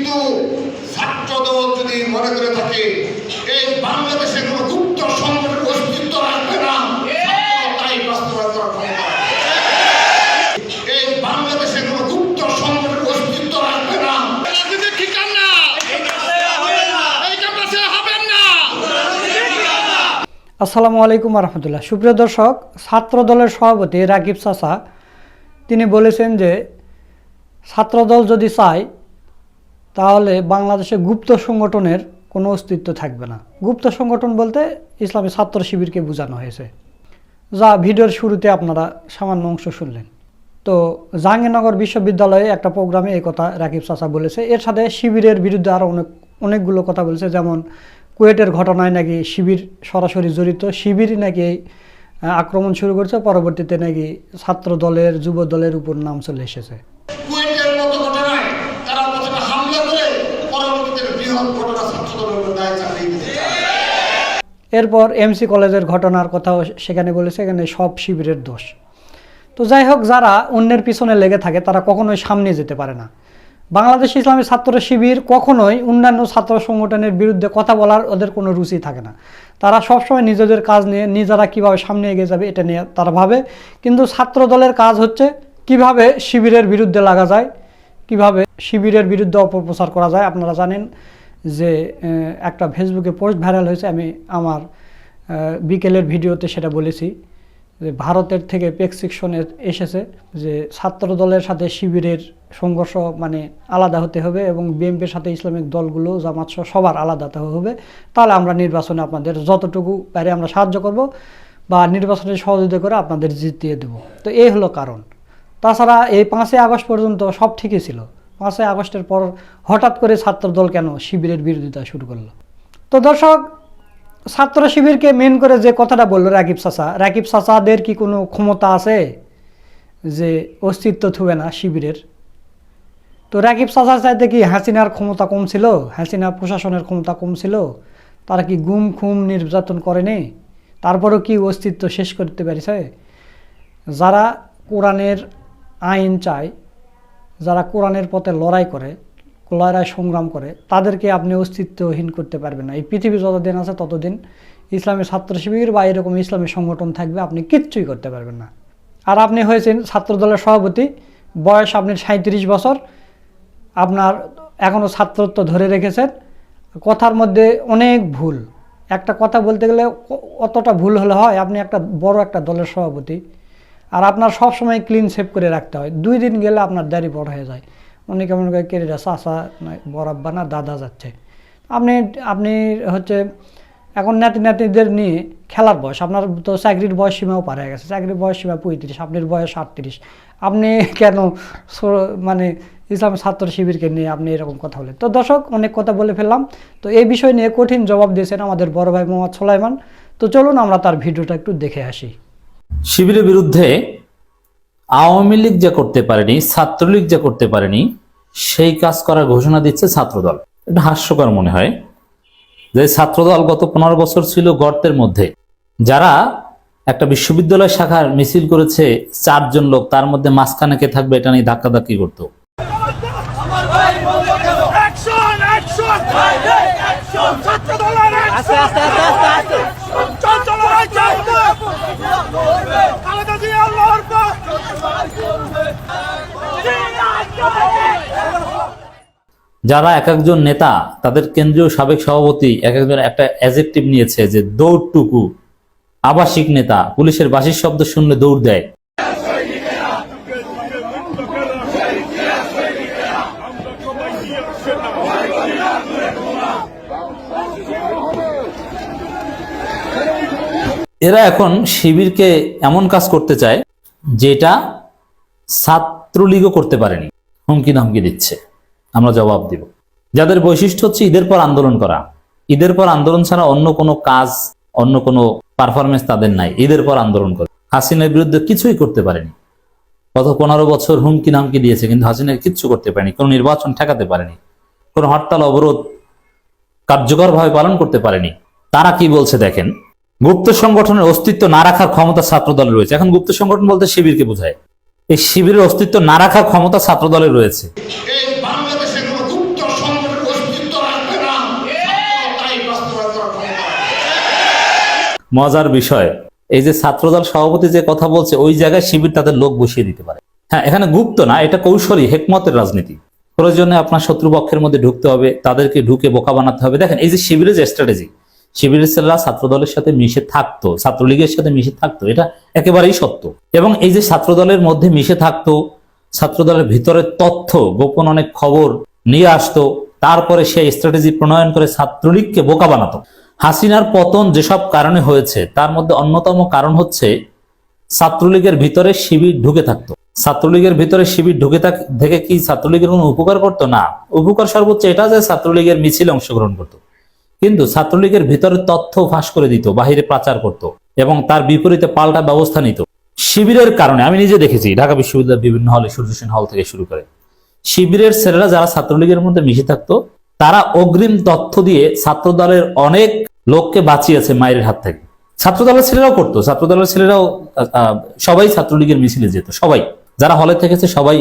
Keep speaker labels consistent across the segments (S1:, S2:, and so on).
S1: কিন্তু ছাত্রদল যদি মনে করে থাকে এই বাংলাদেশে কোনো গুপ্ত সংগঠনের অস্তিত্ব রাখবে না তাই বাস্তবায়ন করার ক্ষমতা এই বাংলাদেশে কোনো গুপ্ত সংগঠনের অস্তিত্ব রাখবে না।
S2: আসসালামু আলাইকুম রহমতুল্লাহ সুপ্রিয় দর্শক ছাত্র দলের সভাপতি রাকিব চাচা তিনি বলেছেন যে ছাত্রদল যদি চায় তাহলে বাংলাদেশে গুপ্ত সংগঠনের কোনো অস্তিত্ব থাকবে না। গুপ্ত সংগঠন বলতে ইসলামী ছাত্র শিবিরকে বোঝানো হয়েছে। যা ভিডিওর শুরুতে আপনারা সামান্য অংশ শুনলেন। তো জাহাঙ্গীরনগর বিশ্ববিদ্যালয়ে একটা প্রোগ্রামে এই কথা রাকিব চাচা বলেছে। এর সাথে শিবিরের বিরুদ্ধে আরও অনেক, অনেকগুলো কথা বলেছে। যেমন কুয়েটের ঘটনায় নাকি শিবির সরাসরি জড়িত। শিবিরই নাকি আক্রমণ শুরু করছে। পরবর্তীতে নাকি ছাত্র দলের যুব দলের উপর নাম চলে এসেছে
S1: কুয়েটের মতো ঘটনায় তারা প্রথমে হামলা করে পরবর্তীতে বৃহৎ ঘটনা ছাত্রদলের উপর দায় চাপিয়ে দিতে চায়।
S2: এরপর এমসি কলেজের ঘটনার কথাও সেখানে বলেছে এখানে সব শিবিরের দোষ। তো যাই হোক যারা অন্যের পিছনে লেগে থাকে, তারা কখনোই সামনে যেতে পারে না। বাংলাদেশ ইসলামী ছাত্র শিবির কখনোই অন্যান্য ছাত্র সংগঠনের বিরুদ্ধে কথা বলার ওদের কোনো রুচি থাকে না। তারা সবসময় নিজেদের কাজ নিয়ে নিজেরা কীভাবে সামনে এগিয়ে যাবে এটা নিয়ে তারা ভাবে। কিন্তু ছাত্র দলের কাজ হচ্ছে কীভাবে শিবিরের বিরুদ্ধে লাগা যায়, কীভাবে শিবিরের বিরুদ্ধে অপপ্রচার করা যায়, আপনারা জানেন। যে একটা ফেসবুকে পোস্ট ভাইরাল হয়েছে, আমি আমার বিকেলের ভিডিওতে সেটা বলেছি যে, ভারতের থেকে পেক্সিকশনে এসেছে যে, ছাত্র দলের সাথে শিবিরের সংঘর্ষ মানে আলাদা হতে হবে এবং বিএনপির সাথে ইসলামিক দলগুলো, জামাত সবার আলাদা হবে। তাহলে আমরা নির্বাচনে আপনাদের যতটুকু পারে আমরা সাহায্য করব বা নির্বাচনে সহযোগিতা করে আপনাদের জিতিয়ে দেব। তো এই হলো কারণ। তাছাড়া এই পাঁচই আগস্ট পর্যন্ত সব ঠিকই ছিল। পাঁচই আগস্টের পর হঠাৎ করে ছাত্রদল কেন শিবিরের বিরোধিতা শুরু করল? তো দর্শক, ছাত্র শিবিরকে মেন করে যে কথাটা বলল রাকিব চাচা, রাকিব চাচাদের কি কোনো ক্ষমতা আছে যে অস্তিত্ব থুবে না শিবিরের? তো রাকিব চাচার চাইতে কি হাসিনার ক্ষমতা কম ছিল? হাসিনা প্রশাসনের ক্ষমতা কম ছিল? তারা কি গুম খুম নির্যাতন করেনি? তারপরেও কি অস্তিত্ব শেষ করতে পেরেছে? যারা কোরআনের আইন চায় যারা কোরআনের পথে লড়াই করে, লড়াই সংগ্রাম করে, তাদেরকে আপনি অস্তিত্বহীন করতে পারবেন না। এই পৃথিবী যতদিন আছে ততদিন ইসলামী ছাত্র শিবির বা এরকম ইসলামী সংগঠন থাকবে, আপনি কিচ্ছুই করতে পারবেন না। আর আপনি হয়েছেন ছাত্রদলের সভাপতি, বয়স আপনি সাঁত্রিশ বছর, আপনার এখনও ছাত্রত্ব ধরে রেখেছেন। কথার মধ্যে অনেক ভুল। একটা কথা বলতে গেলে অতটা ভুল হলে হয়, আপনি একটা বড় একটা দলের সভাপতি আর আপনার সব সময় ক্লিন সেভ করে রাখতে হয়। দুই দিন গেলে আপনার দাড়ি বড় হয়ে যায়। অনেকে মনে করে কেরিরা চাষা বরাব্বা না, দাদা যাচ্ছে। আপনি আপনি হচ্ছে, এখন নাতি নাতিদের নিয়ে খেলার বয়স, আপনার তো চাকরির বয়স সীমাও পার হয়ে গেছে। চাকরির বয়স সীমা পঁয়ত্রিশ, আপনার বয়স আটত্রিশ। আপনি কেন মানে ইসলাম ছাত্র শিবিরকে নিয়ে আপনি এরকম কথা বলেন? তো দর্শক, অনেক কথা বলে ফেললাম। তো এই বিষয় নিয়ে কঠিন জবাব দিয়েছেন আমাদের বড় ভাই মোহাম্মদ সোলাইমান। তো চলুন আমরা তার ভিডিওটা একটু দেখে আসি।
S3: শিবিরের বিরুদ্ধে আওয়ামী লীগ যা করতে পারেনি, ছাত্রলীগ যা করতে পারেনি, সেই কাজ করার ঘোষণা দিচ্ছে ছাত্রদল। এটা হাস্যকর মনে হয় যে ছাত্রদল গত পনেরো বছর ছিল গর্তের মধ্যে। যারা একটা বিশ্ববিদ্যালয় শাখার মিছিল করেছে, চারজন লোক, তার মধ্যে মাঝখানে কে থাকবে এটা নিয়ে ধাক্কাধাক্কি করতো।
S4: অ্যাকশন অ্যাকশন অ্যাকশন ছাত্র দলের আস্তে আস্তে আস্তে আস্তে আস্তে চল চল ভাই চল খালেদা জিয়া আল্লাহর পর
S3: যারা এক একজন নেতা, তাদের কেন্দ্রীয় সাবেক সভাপতি এক একজন একটা অ্যাজেক্টিভ নিয়েছে যে দৌড়টুকু। আবাসিক নেতা, পুলিশের বাসির শব্দ শুনলে দৌড় দেয়। এরা এখন শিবিরকে এমন কাজ করতে চায়, যেটা ছাত্রলীগও করতে পারেনি। হুমকি ধামকি দিচ্ছে। আমরা জবাব দিব। যাদের বৈশিষ্ট্য হচ্ছে ঈদের পর আন্দোলন করা। ঈদের পর আন্দোলন ছাড়া অন্য কোনো কাজ, অন্য কোনো পারফরমেন্স তাদের নাই। ঈদের পর আন্দোলন করে। হাসিনার বিরুদ্ধে কিছুই করতে পারেনি। গত পনেরো বছর হুমকি নামকি দিয়েছে, কিন্তু হাসিনার কিচ্ছু করতে পারেনি। কোনো নির্বাচন ঠেকাতে পারেনি। কোনো হরতাল, অবরোধ কার্যকরভাবে পালন করতে পারেনি। তারা কি বলছে দেখেন? গুপ্ত সংগঠনের অস্তিত্ব না রাখার ক্ষমতা ছাত্রদলের রয়েছে। এখন গুপ্ত সংগঠন বলতে শিবিরকে বোঝায়। এই শিবিরের অস্তিত্ব না রাখার ক্ষমতা ছাত্রদলের রয়েছে। মজার বিষয়। এই যে ছাত্রদল সভাপতি যে কথা বলছে, ওই জায়গায় শিবির তাদের লোক বসিয়ে দিতে পারে। হ্যাঁ এখানে গুপ্ত না, এটা কৌশলী, হেকমতের রাজনীতি। প্রয়োজনে আপনার শত্রুপক্ষের মধ্যে ঢুকতে হবে, তাদেরকে ঢুকে বোকা বানাতে হবে। দেখেন, এই যে শিবিরের যে স্ট্র্যাটেজি শিবিরের ছাত্রদলের সাথে মিশে থাকতো, ছাত্রলীগের সাথে মিশে থাকতো, এটা একেবারেই সত্য। এবং এই যে ছাত্রদলের মধ্যে মিশে থাকতো, ছাত্রদলের ভিতরে তথ্য, গোপন অনেক খবর নিয়ে আসতো তারপরে সেই স্ট্র্যাটেজি প্রণয়ন করে ছাত্রলীগকে বোকা বানাতো। হাসিনার পতন যেসব কারণে হয়েছে, তার মধ্যে অন্যতম কারণ হচ্ছে ছাত্রলীগের ভিতরে শিবির ঢুকে থাকতো। ছাত্রলীগের ভিতরে শিবির ঢুকে থাক কি ছাত্রলীগের কোনো উপকার করতো? না। উপকার সর্বোচ্চ এটা যে ছাত্রলীগের মিছিলে অংশগ্রহণ করতো। কিন্তু ছাত্রলীগের ভিতরে তথ্য ফাঁস করে দিত, বাহিরে পাচার করত এবং তার বিপরীতে পাল্টা ব্যবস্থা নিত। শিবিরের কারণে, আমি নিজে দেখেছি, ঢাকা বিশ্ববিদ্যালয়ের বিভিন্ন হলে সূর্যসেন হল থেকে শুরু করে। শিবিরের ছেলেরা যারা ছাত্রলীগের মধ্যে মিশে থাকতো, তারা অগ্রিম তথ্য দিয়ে ছাত্রদলের অনেক লোককে বাঁচিয়েছে মায়ের হাত থেকে। ছাত্রদলের ছেলেরাও করতো, ছাত্রদলের ছেলেরাও সবাই ছাত্রলীগের মিছিলে যেত, সবাই। যারা হলে থেকেছে, সবাই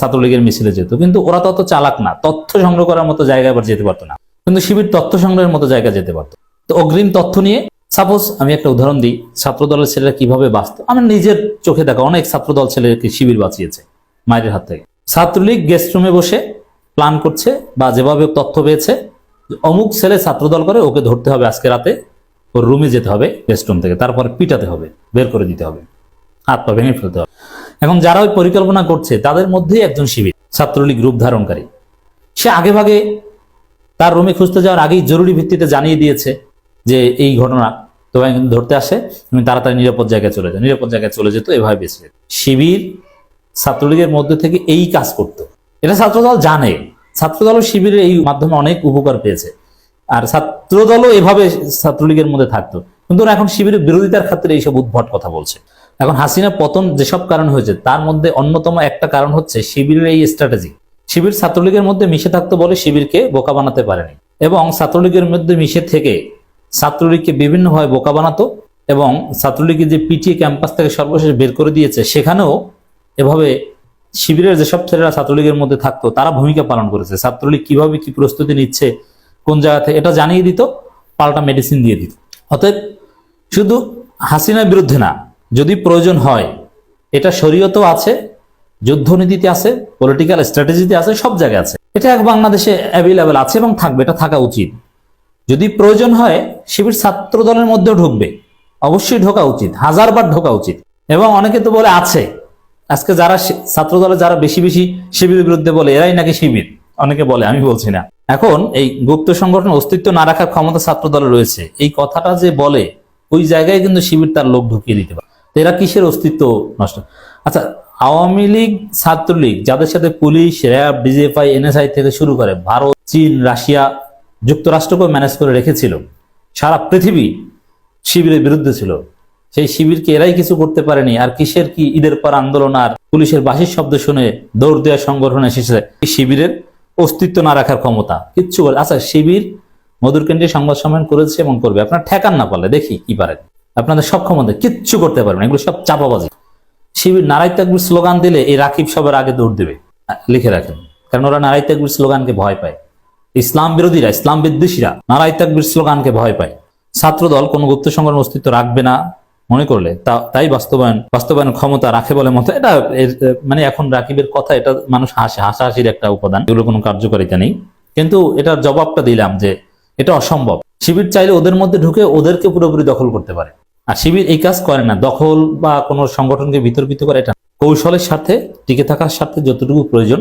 S3: ছাত্রলীগের মিছিলে যেত। কিন্তু ওরা তত চালাক না, তথ্য সংগ্রহ করার মতো জায়গায় আবার যেতে পারতো না। কিন্তু শিবির তথ্য সংগ্রহের মতো জায়গা যেতে পারতো। তো অগ্রিম তথ্য নিয়ে, সাপোজ আমি একটা উদাহরণ দিই, ছাত্রদলের ছেলেরা কীভাবে বাঁচত? আমার নিজের চোখে দেখা অনেক ছাত্রদল ছেলেকে শিবির বাঁচিয়েছে মায়ের হাত থেকে। ছাত্রলীগ গেস্ট রুমে বসে প্ল্যান করছে বা যেভাবে তথ্য পেয়েছে, অমুক ছেলে ছাত্রদল করে, ওকে ধরতে হবে আজকে রাতে, ওর রুমে যেতে হবে গেস্ট রুম থেকে, তারপর পিটাতে হবে, বের করে দিতে হবে, হাত পা ভেঙে ফেলতে হবে। এখন যারা ওই পরিকল্পনা করছে, তাদের মধ্যেই একজন শিবির, ছাত্রলীগ রূপ ধারণকারী। সে আগে ভাগে তার রুমে খুঁজতে যাওয়ার আগেই জরুরি ভিত্তিতে জানিয়ে দিয়েছে যে এই ঘটনা তোমায় কিন্তু ধরতে আসে, তুমি তাড়াতাড়ি নিরাপদ জায়গায় চলে যাও, নিরাপদ জায়গায় চলে যেত, এভাবে বেঁচে শিবির ছাত্রলীগের মধ্যে থেকে এই কাজ করত। এটা ছাত্রদল জানে। ছাত্রদল শিবিরের এই মাধ্যমে অনেক উপকার পেয়েছে। আর ছাত্রদলও এভাবে ছাত্রলীগের মধ্যে থাকতো। কিন্তু এখন শিবিরের বিরোধিতার ক্ষেত্রে এইসব উদ্ভট কথা বলছে। এখন হাসিনা পতন যেসব কারণ হয়েছে, তার মধ্যে অন্যতম একটা কারণ হচ্ছে শিবিরের এই স্ট্র্যাটেজি শিবির ছাত্রলীগের মধ্যে মিশে থাকতো বলে শিবিরকে বোকা বানাতে পারেনি। এবং ছাত্রলীগের মধ্যে মিশে থেকে ছাত্রলীগকে বিভিন্নভাবে বোকা বানাতো এবং ছাত্রলীগের যে পিটিএ ক্যাম্পাস থেকে সর্বশেষ বের করে দিয়েছে, সেখানেও এভাবে শিবিরের যেসব ছেলেরা ছাত্রলীগের মধ্যে থাকতো, তারা ভূমিকা পালন করেছে। ছাত্রলীগ কীভাবে কি প্রস্তুতি নিচ্ছে, কোন জায়গা থেকে, এটা জানিয়ে দিত, পাল্টা মেডিসিন দিয়ে দিত। অতএব শুধু হাসিনার বিরুদ্ধে না, যদি প্রয়োজন হয়, এটা শরীয়তও আছে, যুদ্ধনীতিতে আছে পলিটিক্যাল স্ট্র্যাটেজিতে আছে, সব জায়গায় আছে। এটা এক বাংলাদেশে অ্যাভেলেবেল আছে এবং থাকবে, এটা থাকা উচিত। যদি প্রয়োজন হয়, শিবির ছাত্র দলের মধ্যেও ঢুকবে, অবশ্যই ঢোকা উচিত, হাজারবার ঢোকা উচিত। এবং অনেকে তো বলে, আছে আজকে যারা ছাত্র দলে যারা বেশি বেশি শিবিরের বিরুদ্ধে বলে, এরাই নাকি শিবির? অনেকে বলে, আমি বলছি না। এখন এই গুপ্ত সংগঠন অস্তিত্ব না রাখার ক্ষমতা ছাত্র দলে রয়েছে। এই কথাটা যে বলে, ওই জায়গায় কিন্তু শিবির তার লোক ঢুকিয়ে দিতে পারে। এরা কিসের অস্তিত্ব নষ্ট? আচ্ছা আওয়ামী লীগ, ছাত্রলীগ, যাদের সাথে পুলিশ, র্যাব ডিজিএফআই এনএসআই থেকে শুরু করে ভারত, চীন, রাশিয়া যুক্তরাষ্ট্রকে ম্যানেজ করে রেখেছিল। সারা পৃথিবী শিবিরের বিরুদ্ধে ছিল। সেই শিবিরকে এরাই কিছু করতে পারেনি। আর কিসের কি ঈদের পর আন্দোলন আর পুলিশের বাঁশির শব্দ শুনে দৌড় দেওয়া সংগঠন এসেছে? শিবিরের অস্তিত্ব না রাখার ক্ষমতা। কিচ্ছু বলে আচ্ছা শিবির মধুর কেন্দ্রে সংবাদ সম্মেলন করেছে এবং করবে। আপনার ঠেকান না পারলে দেখি কি পারেন। আপনাদের সব ক্ষমতা কিচ্ছু করতে পারবেন এগুলো সব চাপাবাজি। শিবির নারাই তাকবির স্লোগান দিলে এই রাকিব সবার আগে দৌড় দেবে। লিখে রাখেন। কারণ ওরা নারাই তাকবির স্লোগানকে ভয় পায়। ইসলাম বিরোধীরা, ইসলাম বিদ্বেষীরা নারাই তাকবির স্লোগানকে ভয় পায়। ছাত্রদল কোনো গুপ্ত সংগঠন অস্তিত্ব রাখবে না। মনে করলে। তাই বাস্তবায়ন বাস্তবায়ন ক্ষমতা রাখে বলে মতো, এটা মানে এখন রাকিবের কথা, এটা মানুষ হাসে, হাসাহাসির একটা উপাদান, এগুলো কোনো কার্যকারিতা নেই। কিন্তু এটার জবাবটা দিলাম যে, এটা অসম্ভব। শিবির চাইলে ওদের মধ্যে ঢুকে ওদেরকে পুরোপুরি দখল করতে পারে। আর শিবির এই কাজ করে না, দখল বা কোনো সংগঠনকে বিতর্কিত করে, এটা কৌশলের সাথে টিকে থাকার সাথে যতটুকু প্রয়োজন,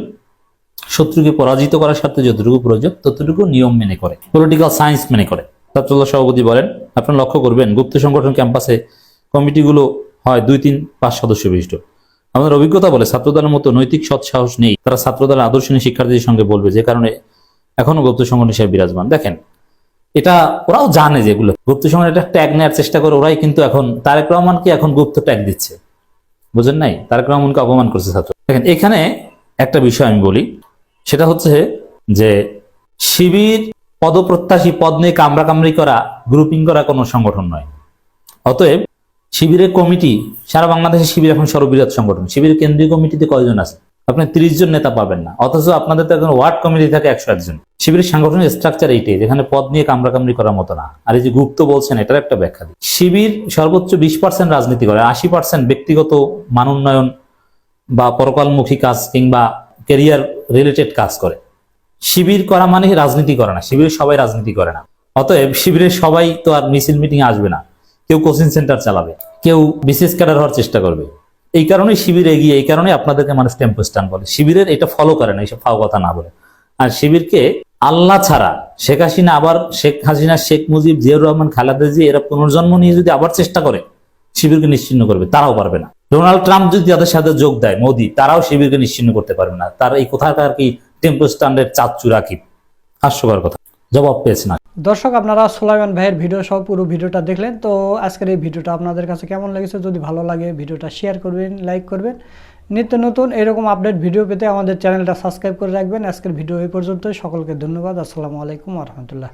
S3: শত্রুকে পরাজিত করার স্বার্থে যতটুকু প্রয়োজন, ততটুকু নিয়ম মেনে করে পলিটিক্যাল সায়েন্স মেনে করে। ছাত্রদল সভাপতি বলেন, আপনারা লক্ষ্য করবেন, গুপ্ত সংগঠন ক্যাম্পাসে কমিটিগুলো হয় দুই, তিন, পাঁচ সদস্য বিশিষ্ট। আমাদের অভিজ্ঞতা বলে ছাত্রদলের মতো নৈতিক সৎ সাহস নেই। তারা ছাত্রদলের আদর্শ নিয়ে শিক্ষার্থীদের সঙ্গে বলবে, যে কারণে এখনও গুপ্ত সংগঠন হিসেবে বিরাজমান। দেখেন, এটা ওরাও জানে যে এগুলো। গুপ্ত সংগঠন এটা ট্যাগ নেওয়ার চেষ্টা করে, ওরাই কিন্তু এখন তারেক রহমানকে এখন গুপ্ত ট্যাগ দিচ্ছে। বুঝেন নাই? তারেক রহমানকে অপমান করছে ছাত্র। দেখেন, এখানে একটা বিষয় আমি বলি। সেটা হচ্ছে যে শিবির পদপ্রত্যাশী পদ নিয়ে কামড়া কামড়ি করা গ্রুপিং করা কোনো সংগঠন নয়। অতএব শিবিরের কমিটি, সারা বাংলাদেশে শিবির এখন সর্ববৃহৎ সংগঠন। শিবিরের কেন্দ্রীয় কমিটিতে কয়জন আছে? আপনি তিরিশ জন নেতা পাবেন না। অথচ আপনাদের তো একজন ওয়ার্ড কমিটি থাকে একশো একজন শিবিরের সাংগঠনিক স্ট্রাকচার এইটাই, যেখানে পদ নিয়ে কামড়াকামড়ি করার মতো না। আর এই যে গুপ্ত বলছেন, এটার একটা ব্যাখ্যা শিবির সর্বোচ্চ বিশ পার্সেন্ট রাজনীতি করে আশি পার্সেন্ট ব্যক্তিগত মান উন্নয়ন বা পরকালমুখী কাজ কিংবা কেরিয়ার রিলেটেড কাজ করে। শিবির করা মানে রাজনীতি করে না। শিবিরের সবাই রাজনীতি করে না। অতএব শিবিরের সবাই তো আর মিছিল মিটিং আসবে না। কেউ কোচিং সেন্টার চালাবে, কেউ বিশেষ ক্যাডার হওয়ার চেষ্টা করবে। এই কারণে শিবির এগিয়ে, এই কারণে আপনাদেরকে মানুষ টেম্পো স্টান বলে শিবিরের এটা ফলো করে না, এইসব ফাও কথা না বলে। আর শিবিরকে আল্লাহ ছাড়া শেখ হাসিনা আবার, শেখ হাসিনা, শেখ মুজিব, জিয়াউর রহমান, খালেদা জি এরা পুনর্জন্ম নিয়ে যদি আবার চেষ্টা করে, শিবিরকে নিশ্চিন্ন করবে, তারাও পারবে না। ডোনাল্ড ট্রাম্প যদি তাদের সাথে যোগ দেয়, মোদি, তারাও শিবিরকে নিশ্চিন্ন করতে পারবে না। তার এই কোথাকার কি টেম্পো স্ট্যান্ডের চাচ্চু রাখি হাস্যকর কথা। জবাব পেয়েছে না
S2: দর্শক, আপনারা সোলাইমান ভাইয়ের ভিডিও সহ পুরো ভিডিওটা দেখলেন। তো আজকের এই ভিডিওটা আপনাদের কাছে কেমন লেগেছে? যদি ভালো লাগে ভিডিওটা শেয়ার করবেন লাইক করবেন। নিত্য নতুন এরকম আপডেট ভিডিও পেতে আমাদের চ্যানেলটা সাবস্ক্রাইব করে রাখবেন। আজকের ভিডিও এই পর্যন্ত সকলকে ধন্যবাদ। আসসালামু আলাইকুম রহমতুল্লাহ।